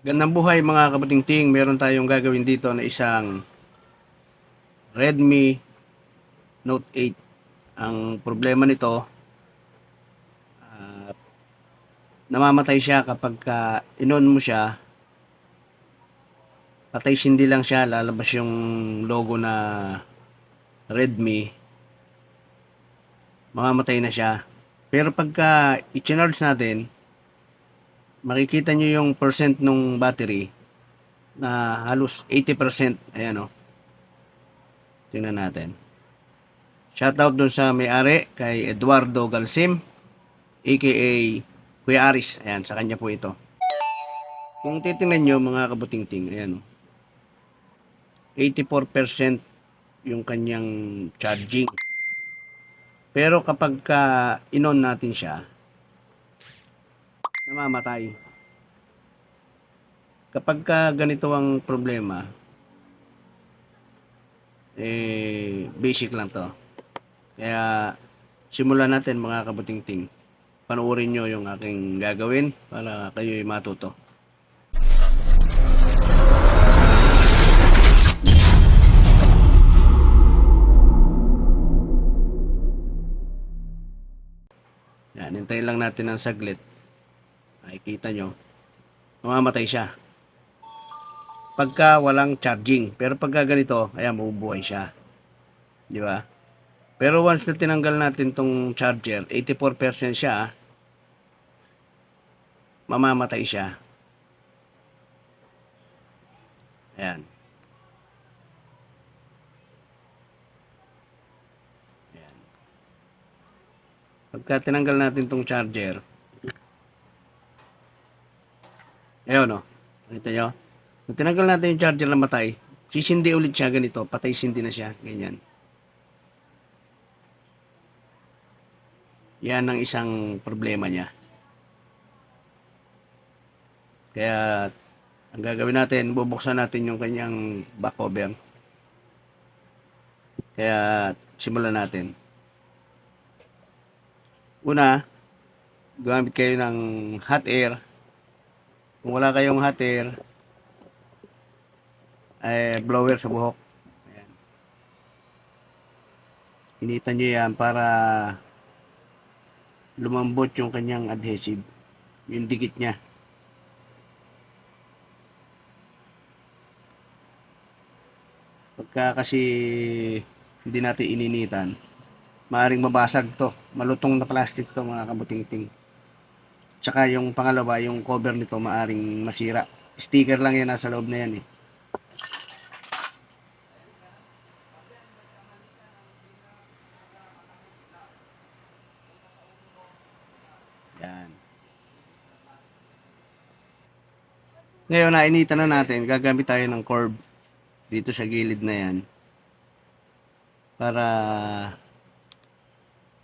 Gandang buhay mga kabatingting, meron tayong gagawin dito na isang Redmi Note 8. Ang problema nito, ah, namamatay siya kapag ka inon mo siya, patay sindi lang siya, lalabas yung logo na Redmi, mamamatay na siya. Pero pagka i-charge natin, makikita nyo yung percent nung battery na halos 80%. Ayan o. Tingnan natin. Shoutout dun sa may-ari kay Eduardo Galsim aka Kuya Aris. Ayan, sa kanya po ito. Kung titingnan nyo mga kabutingting, ayan o. 84% yung kanyang charging. Pero kapag ka inon natin siya, namamatay. Kapag ka ganito ang problema, eh, basic lang to. Kaya, simulan natin mga kabutingting. Panoorin nyo yung aking gagawin para kayo'y matuto. Yan, hintayin lang natin ng saglit. Makikita nyo, mamamatay siya. Pagka walang charging. Pero pagka ganito, ayan, mabubuhay siya. Di ba? Pero once na tinanggal natin tong charger, 84% siya, mamamatay siya. Ayan. Ayan. Pagka tinanggal natin tong charger, ayun no, nakita nyo? Kung tinanggal natin yung charger na matay, sisindi ulit siya ganito, patay sindi na siya, ganyan. Yan ang isang problema niya. Kaya, ang gagawin natin, bubuksan natin yung kanyang back cover. Kaya, simulan natin. Una, gumamit kayo ng hot air. Kung wala kayong hot air, ay blower sa buhok. Ayan. Initan nyo yan para lumambot yung kanyang adhesive. Yung dikit niya. Pagka kasi hindi natin ininitan, maaring mabasag to. Malutong na plastic to mga kabuting-ting. Tsaka yung pangalawa, yung cover nito maaring masira. Sticker lang yan nasa loob na yan eh. Yan. Ngayon, nainitan na natin. Gagamit tayo ng curve dito sa gilid na yan. Para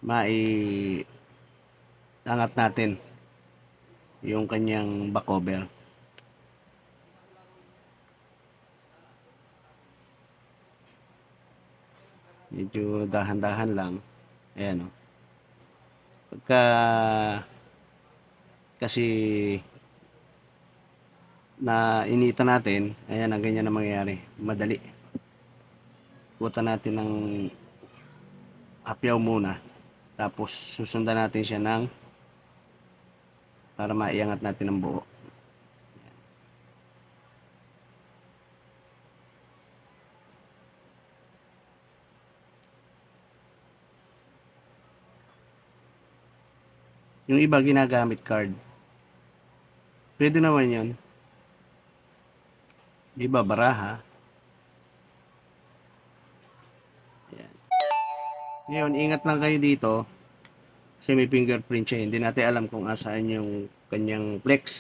mai angat natin yung kanyang back cover. Medyo dahan-dahan lang. Ayan o. Pagka kasi na inita natin, ayan ang ganyan na mangyayari. Madali. Puta natin ng hapyaw muna. Tapos susundan natin siya ng para maiangat natin ang buo. Yung iba ginagamit card. Pwede naman yun. Iba baraha. Ayan. Ngayon, ingat lang kayo dito. Kasi may fingerprint siya. Hindi natin alam kung asaan yung kanyang flex.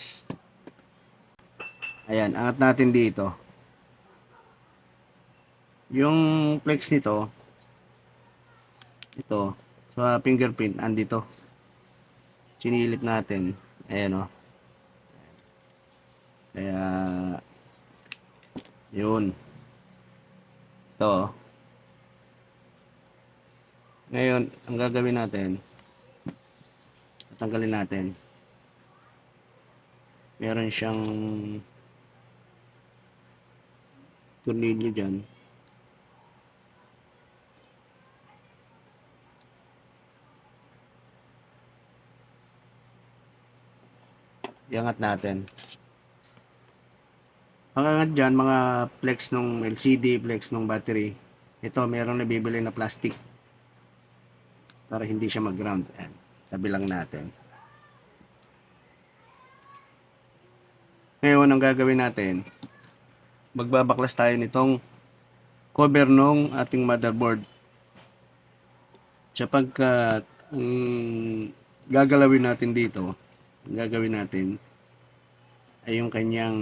Ayan, angat natin dito. Yung flex nito, ito, sa fingerprint, andito. Sinilip natin. Ayan o. Kaya, yun. Ito. Ngayon, ang gagawin natin, tatanggalin natin. Meron siyang tornilyo dyan. Iangat natin. Ang angat dyan, mga flex nung LCD, flex nung battery. Ito, merong nabibili na plastic. Para hindi siya mag-ground. Ayan. Tabi lang natin. Ngayon, ang gagawin natin, magbabaklas tayo nitong cover nung ating motherboard. Sapagkat ang gagalawin natin dito, ang gagawin natin ay yung kanyang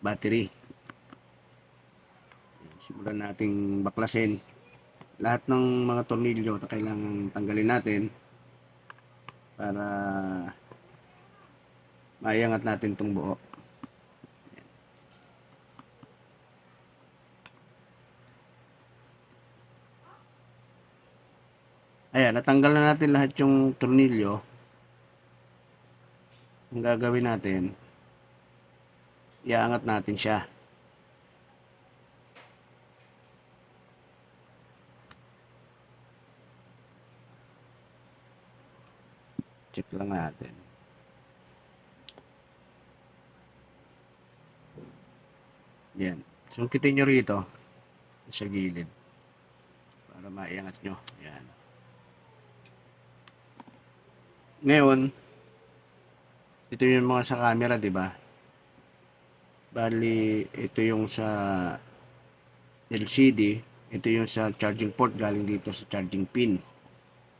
battery. Simulan nating baklasin. Lahat ng mga tornilyo na kailangan tanggalin natin para maiangat natin itong buo. Ayan, natanggal na natin lahat yung tornilyo. Ang gagawin natin, iaangat natin siya. Check lang natin. Yan. Sungkitin nyo rito sa gilid para maiangat nyo. Yan. Ngayon, ito yung mga sa camera, di ba? Bali, ito yung sa LCD, ito yung sa charging port galing dito sa charging pin.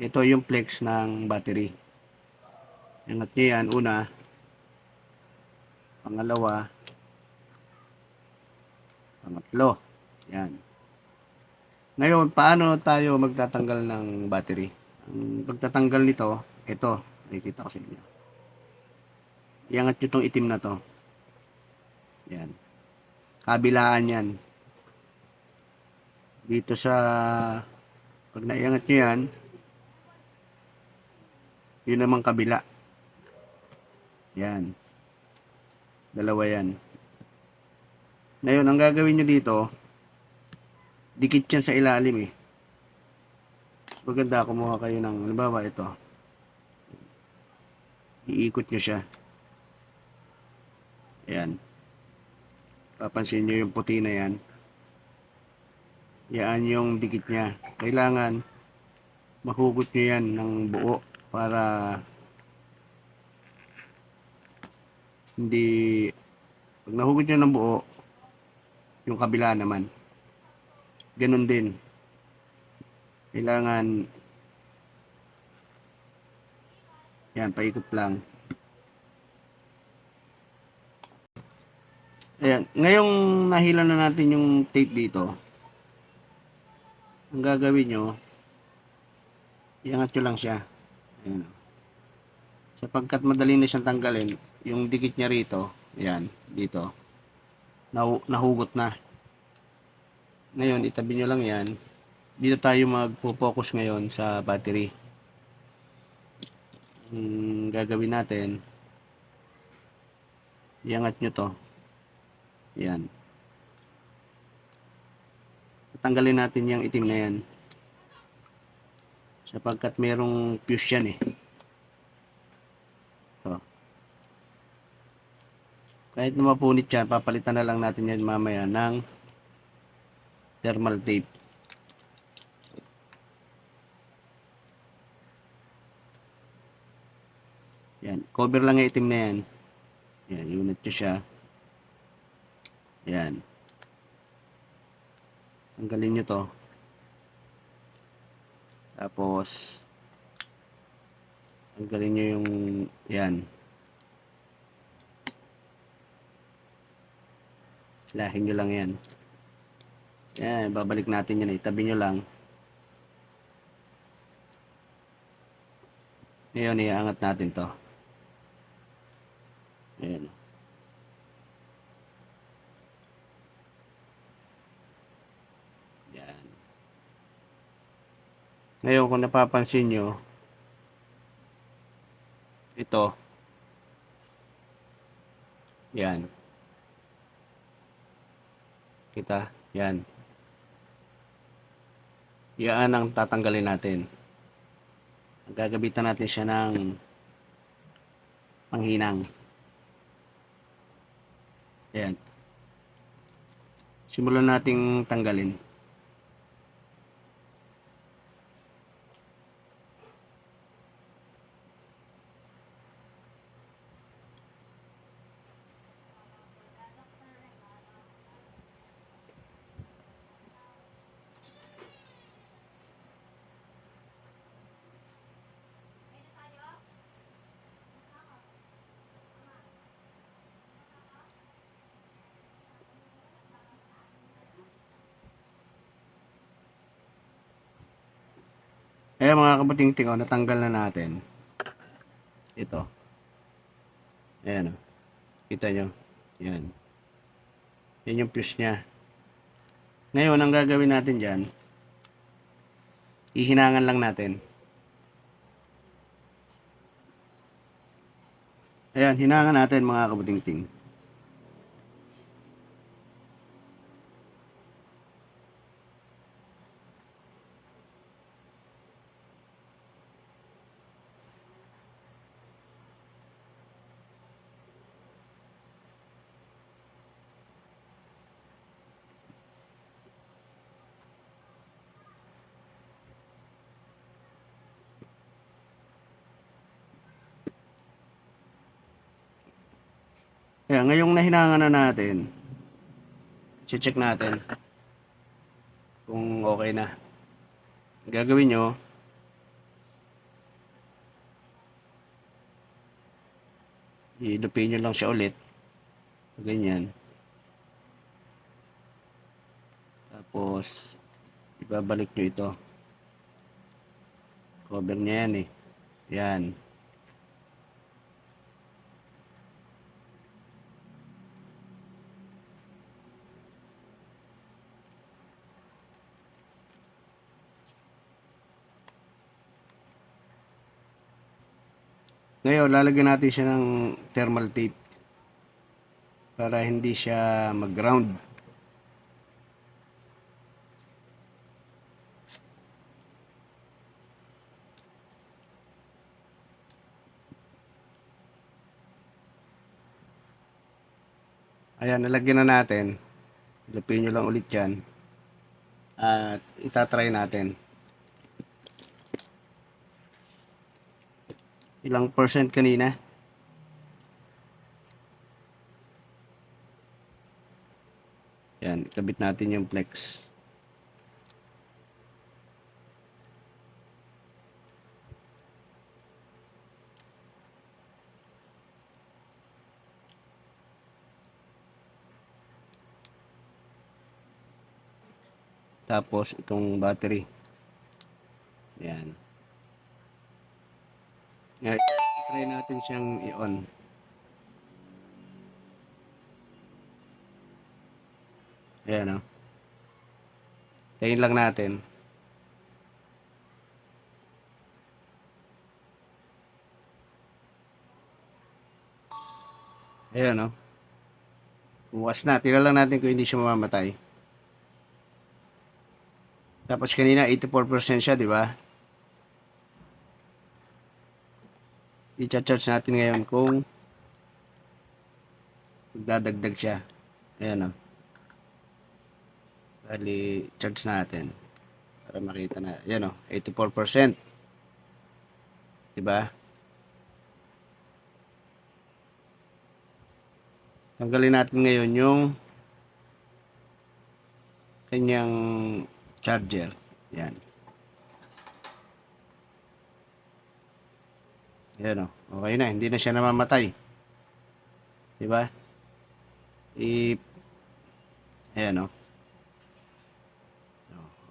Ito yung flex ng battery. Ingat nyo yan, una. Pangalawa. Pangatlo. Yan. Ngayon, paano tayo magtatanggal ng battery? Ang pagtatanggal nito, ito, nakikita ko sa inyo. Iangat nyo itong itim na to. Yan. Kabilaan yan. Dito sa, pag naiangat nyo yan, yun naman kabila. Yan. Dalawa yan. Ngayon, ang gagawin nyo dito, dikit yan sa ilalim eh. Maganda, kumuha kayo ng, halimbawa ito. Iikot nyo siya. Ayan. Papansin nyo yung puti na yan. Yan yung dikit niya. Kailangan mahugot nyo yan ng buo para hindi pag nahugot nyo ng buo yung kabila naman ganun din. Kailangan yan paikot lang. Ayan ngayong nahila na natin yung tape dito ang gagawin nyo iangat nyo lang siya. Ayan. Sapagkat madali na siyang tanggalin yung dikit niya rito ayan dito. Nahu nahugot na. Ngayon itabi nyo lang yan. Dito tayo magpo-focus ngayon sa battery. Ang gagawin natin. Iangat nyo to. Yan tanggalin natin yung itim na yan. Sapagkat merong fuse yan eh kahit na mapunit yan papalitan na lang natin yan mamaya ng thermal tape. Yan cover lang yung itim na yan. Yan unit nyo siya. Yan. Tanggalin nyo to. Tapos tanggalin nyo yung yan silahin nyo lang yan. Yan babalik natin yan itabi nyo lang. Ngayon iangat natin to. Ayan. Yan. Ngayon, kung napapansin nyo, ito, yan. Kita, yan. Yan ang tatanggalin natin. Gagabitan natin siya ng panghinang. Ayan. Simulan nating tanggalin. Ayan mga kabating-ting, oh, natanggal na natin. Ito. Ayan o. Kita nyo. Yan. Yan yung fuse niya. Ngayon, ang gagawin natin dyan, ihinangan lang natin. Ayan, hinangan natin mga kabating-ting. Kaya ngayong nahinangan na natin, check natin kung okay na. Gagawin nyo, ilupin nyo lang siya ulit. Ganyan. Tapos, ibabalik nyo ito. Cover niya yan eh. Yan. Ngayon, lalagyan natin siya ng thermal tape para hindi siya mag-ground. Ayan, nalagyan na natin. Ilapin nyo lang ulit yan. At itatry natin. Ilang percent kanina? Yan, kabit natin yung flex. Tapos itong battery. Yan. Ngayon, try natin siyang i-on. Ayan o. Tingin lang natin. Ayan o. Bukas na. Tira lang natin kung hindi siya mamamatay. Tapos kanina 84% siya, di ba? I-charge natin ngayon kung magdadagdag siya. Ayan o. Bali, charge natin. Para makita na. Ayan o, 84%. Diba? Tanggalin natin ngayon yung kanyang charger. Yan. Ayan o. Okay na. Hindi na siya namamatay. Diba? I... Ayan o.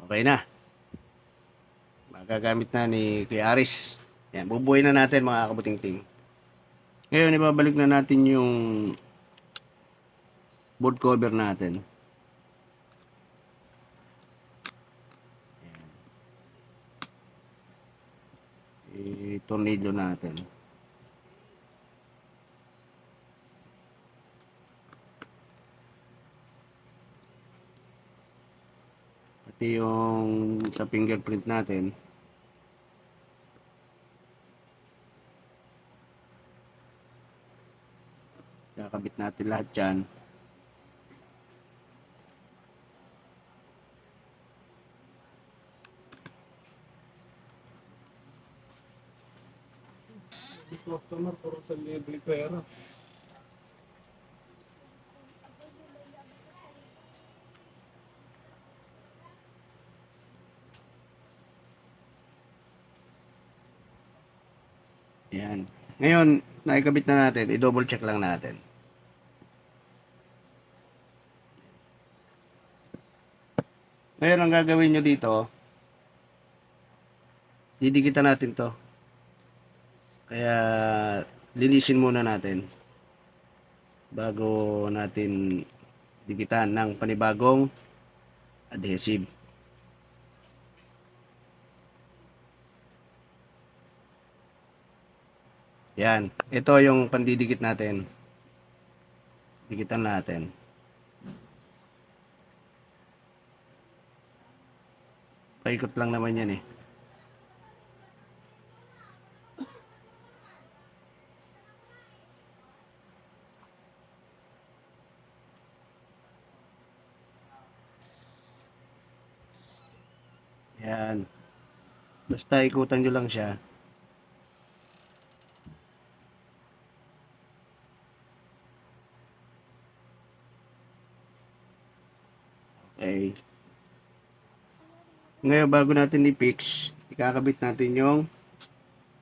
Okay na. Magagamit na ni Kuya Aris. Ayan. Bubuhay na natin mga kabuting-ting. Ngayon, ibabalik na natin yung board cover natin. I-tornilyo natin. Ito yung sa fingerprint natin. Kakabit natin lahat dyan. Yung customer, puro sa libre pera. Yan. Ngayon, nakikabit na natin. I-double check lang natin. Ngayon, ang gagawin nyo dito, didikitan natin to. Kaya, linisin muna natin bago natin dikitan ng panibagong adhesive. Yan. Ito yung pandidikit natin. Dikitan natin. Paikot lang naman yan eh. Yan. Basta ikutan nyo lang siya. Okay. Ngayon, bago natin i-fix, ikakabit natin yung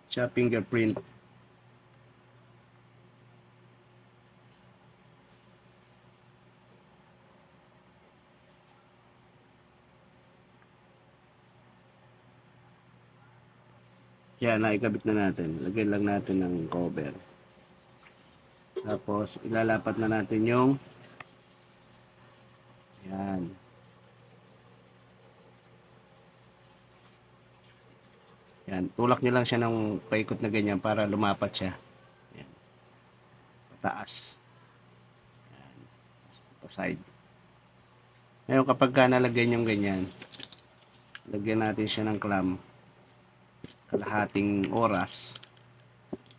sa fingerprint. Yan, naikabit na natin. Lagyan lang natin ng cover. Tapos, ilalapat na natin yung yan. Yan, tulak nyo lang siya ng paikot na ganyan para lumapat siya. Yan. Pataas. Yan. Pa side. Ngayon kapag ka nalagyan yung ganyan, lagyan natin siya ng clam kalahating oras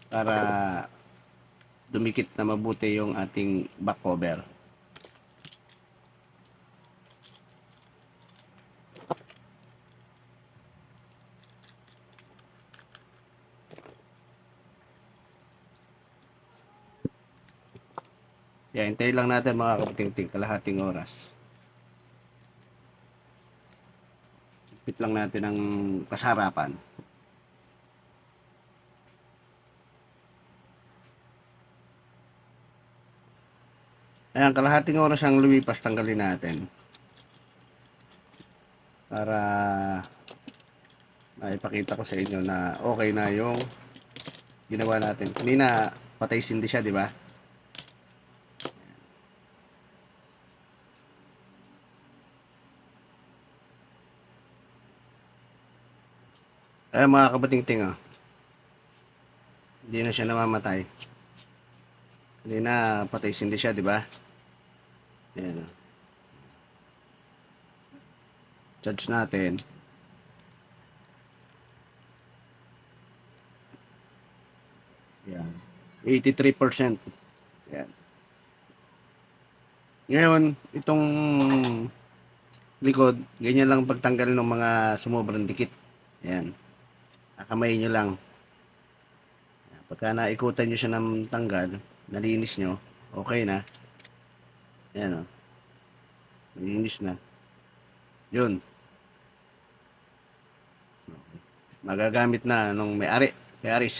para dumikit na mabuti yung ating back cover. Yan, hintayin lang natin mga kaputing kalahating oras. Pit lang natin ang kasarapan. Ayan, kalahating oras ang lumipas, tanggalin natin. Para maipakita ko sa inyo na okay na yung ginawa natin. Kanina, patay sindi siya, di ba? Ayan mga kabating-ting oh. Hindi na siya namamatay. Hindi na patay sindi siya, di ba? Ayan. Charge natin. Ayan. 83%. Ayan. Ngayon, itong likod, ganyan lang pagtanggal ng mga sumubrang dikit. Ayan. Kakamay nyo lang. Pagka naikutan nyo siya ng tanggal, nalinis nyo, okay na. Ayan o. Nalinis na. Yun. Magagamit na nung may-ari. May-aris.